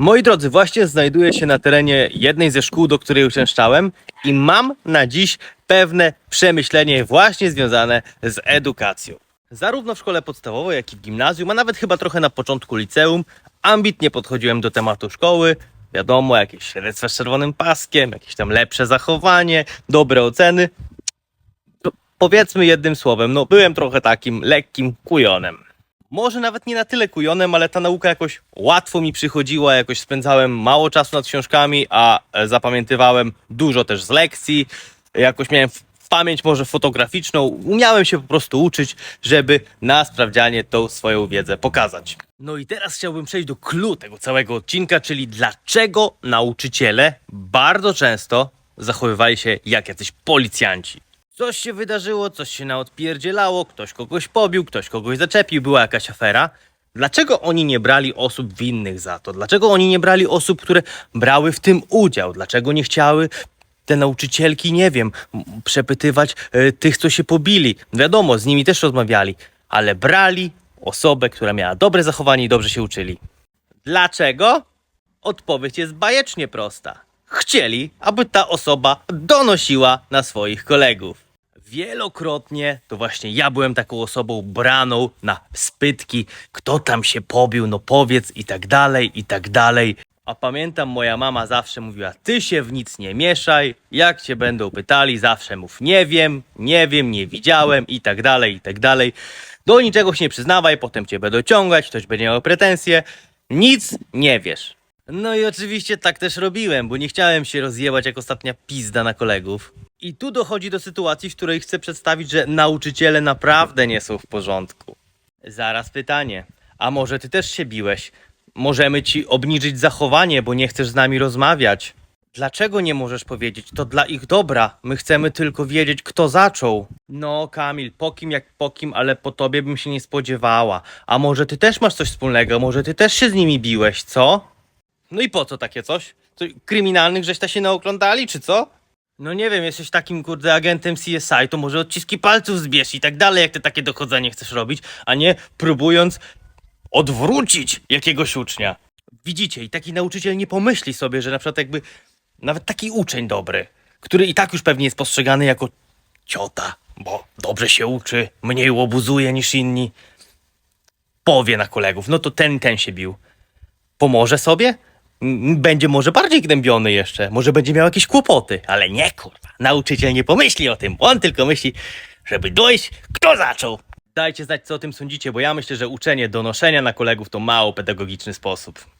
Moi drodzy, właśnie znajduję się na terenie jednej ze szkół, do której uczęszczałem i mam na dziś pewne przemyślenie właśnie związane z edukacją. Zarówno w szkole podstawowej, jak i w gimnazjum, a nawet chyba trochę na początku liceum, ambitnie podchodziłem do tematu szkoły. Wiadomo, jakieś śledztwa z czerwonym paskiem, jakieś tam lepsze zachowanie, dobre oceny. Powiedzmy jednym słowem, no byłem trochę takim lekkim kujonem. Może nawet nie na tyle kujonem, ale ta nauka jakoś łatwo mi przychodziła, jakoś spędzałem mało czasu nad książkami, a e, zapamiętywałem dużo też z lekcji. Jakoś miałem pamięć może fotograficzną, umiałem się po prostu uczyć, żeby na sprawdzianie tą swoją wiedzę pokazać. No i teraz chciałbym przejść do clue tego całego odcinka, czyli dlaczego nauczyciele bardzo często zachowywali się jak jacyś policjanci. Coś się wydarzyło, coś się naodpierdzielało, ktoś kogoś pobił, ktoś kogoś zaczepił, była jakaś afera. Dlaczego oni nie brali osób winnych za to? Dlaczego oni nie brali osób, które brały w tym udział? Dlaczego nie chciały te nauczycielki, nie wiem, przepytywać e, tych, co się pobili? Wiadomo, z nimi też rozmawiali, ale brali osobę, która miała dobre zachowanie i dobrze się uczyli. Dlaczego? Odpowiedź jest bajecznie prosta. Chcieli, aby ta osoba donosiła na swoich kolegów. Wielokrotnie to właśnie ja byłem taką osobą braną na spytki, kto tam się pobił, no powiedz i tak dalej, i tak dalej. A pamiętam, moja mama zawsze mówiła, ty się w nic nie mieszaj, jak cię będą pytali, zawsze mów nie wiem, nie wiem, nie widziałem i tak dalej, i tak dalej. Do niczego się nie przyznawaj, potem cię będą ciągać, ktoś będzie miał pretensje. Nic nie wiesz. No i oczywiście tak też robiłem, bo nie chciałem się rozjebać jak ostatnia pizda na kolegów. I tu dochodzi do sytuacji, w której chcę przedstawić, że nauczyciele naprawdę nie są w porządku. Zaraz pytanie. A może ty też się biłeś? Możemy ci obniżyć zachowanie, bo nie chcesz z nami rozmawiać. Dlaczego nie możesz powiedzieć? To dla ich dobra. My chcemy tylko wiedzieć, kto zaczął. No, Kamil, po kim jak po kim, ale po tobie bym się nie spodziewała. A może ty też masz coś wspólnego? Może ty też się z nimi biłeś, co? No i po co takie coś? To kryminalnych żeś ta się naoglądali, czy co? No nie wiem, jesteś takim kurde agentem CSI, to może odciski palców zbierz i tak dalej, jak ty takie dochodzenie chcesz robić, a nie próbując odwrócić jakiegoś ucznia. Widzicie, i taki nauczyciel nie pomyśli sobie, że na przykład jakby nawet taki uczeń dobry, który i tak już pewnie jest postrzegany jako ciota, bo dobrze się uczy, mniej łobuzuje niż inni, powie na kolegów, no to ten, ten się bił. Pomoże sobie? Będzie może bardziej gnębiony jeszcze, może będzie miał jakieś kłopoty, ale nie kurwa. Nauczyciel nie pomyśli o tym, on tylko myśli, żeby dojść, kto zaczął. Dajcie znać, co o tym sądzicie, bo ja myślę, że uczenie donoszenia na kolegów to mało pedagogiczny sposób.